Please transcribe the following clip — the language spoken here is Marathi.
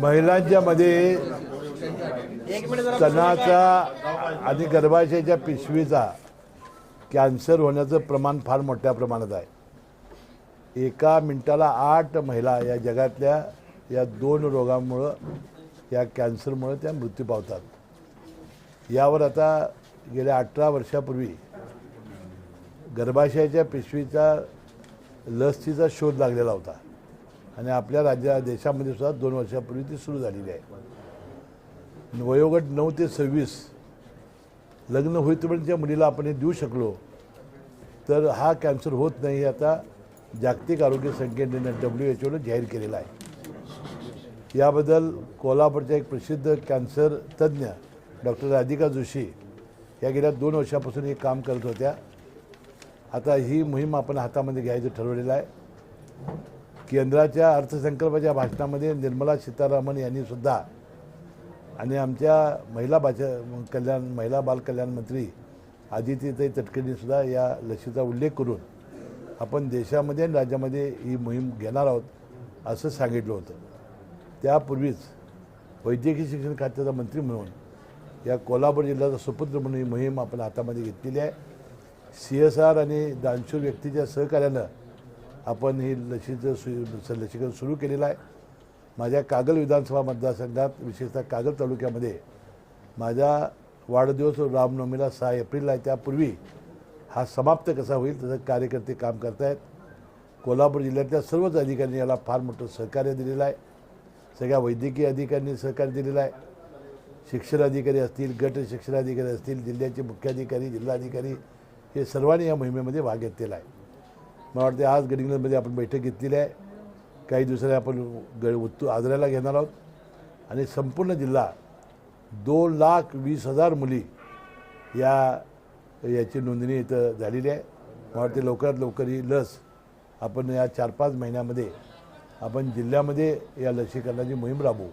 महिलांच्या मध्ये स्तनाचा आणि गर्भाशयाच्या पिशवीचा कॅन्सर होण्याचं प्रमाण फार मोठ्या प्रमाणात आहे. एका मिनिटाला आठ महिला या जगातल्या या दोन रोगांमुळं या कॅन्सरमुळं त्या मृत्यू पावतात. यावर आता गेल्या अठरा वर्षापूर्वी गर्भाशयाच्या पिशवीचा लसीचा शोध लागलेला होता. आणि आपल्या राज्या देशामध्ये सुद्धा दोन वर्षापूर्वी ती सुरू झालेली आहे. वयोगट नऊ ते सव्वीस लग्न होईपर्यंतच्या मुलीला आपण हे देऊ शकलो तर हा कॅन्सर होत नाही आता जागतिक आरोग्य संघटनेनं डब्ल्यू एच ओनं जाहीर केलेला आहे. याबद्दल कोल्हापूरच्या एक प्रसिद्ध कॅन्सर तज्ज्ञ डॉक्टर राधिका जोशी या गेल्या दोन वर्षापासून हे काम करत होत्या. आता ही मोहीम आपण हातामध्ये घ्यायचं ठरवलेलं आहे. केंद्राच्या अर्थसंकल्पाच्या भाषणामध्ये निर्मला सीतारामन यांनी सुद्धा आणि आमच्या महिला भाषा कल्याण महिला बालकल्याण मंत्री आदित्यताई तटकरेंनी सुद्धा या लसीचा उल्लेख करून आपण देशामध्ये आणि राज्यामध्ये ही मोहीम घेणार आहोत असं सांगितलं होतं. त्यापूर्वीच वैद्यकीय शिक्षण खात्याचा मंत्री म्हणून या कोल्हापूर जिल्ह्याचा सुपुत्र म्हणून ही मोहीम आपण हातामध्ये घेतलेली आहे. सी एस आर आणि दानशूर व्यक्तीच्या सहकार्यानं आपण ही लसीचं सु लसीकरण सुरू केलेलं आहे. माझ्या कागल विधानसभा मतदारसंघात विशेषतः कागल तालुक्यामध्ये माझा वाढदिवस रामनवमीला सहा एप्रिलला आहे. त्यापूर्वी हा समाप्त कसा होईल तसं कार्यकर्ते काम करतायत. कोल्हापूर जिल्ह्यातल्या सर्वच अधिकाऱ्यांनी याला फार मोठं सहकार्य दिलेलं आहे. सगळ्या वैद्यकीय अधिकाऱ्यांनी सहकार्य दिलेलं आहे. शिक्षण अधिकारी असतील गट शिक्षण अधिकारी असतील जिल्ह्याचे मुख्याधिकारी जिल्हाधिकारी हे सर्वांनी या मोहिमेमध्ये भाग घेतलेला आहे. मला वाटते आज गडिंग्लजमध्ये आपण बैठक घेतलेली आहे. काही दिवसांनी आपण ग उत्तू आजऱ्याला घेणार आहोत. आणि संपूर्ण जिल्हा दोन लाख वीस हजार मुली या याची नोंदणी इथं झालेली आहे. मला वाटते लवकरात लवकर ही लस आपण या चार पाच महिन्यामध्ये आपण जिल्ह्यामध्ये या लसीकरणाची मोहीम राबवू.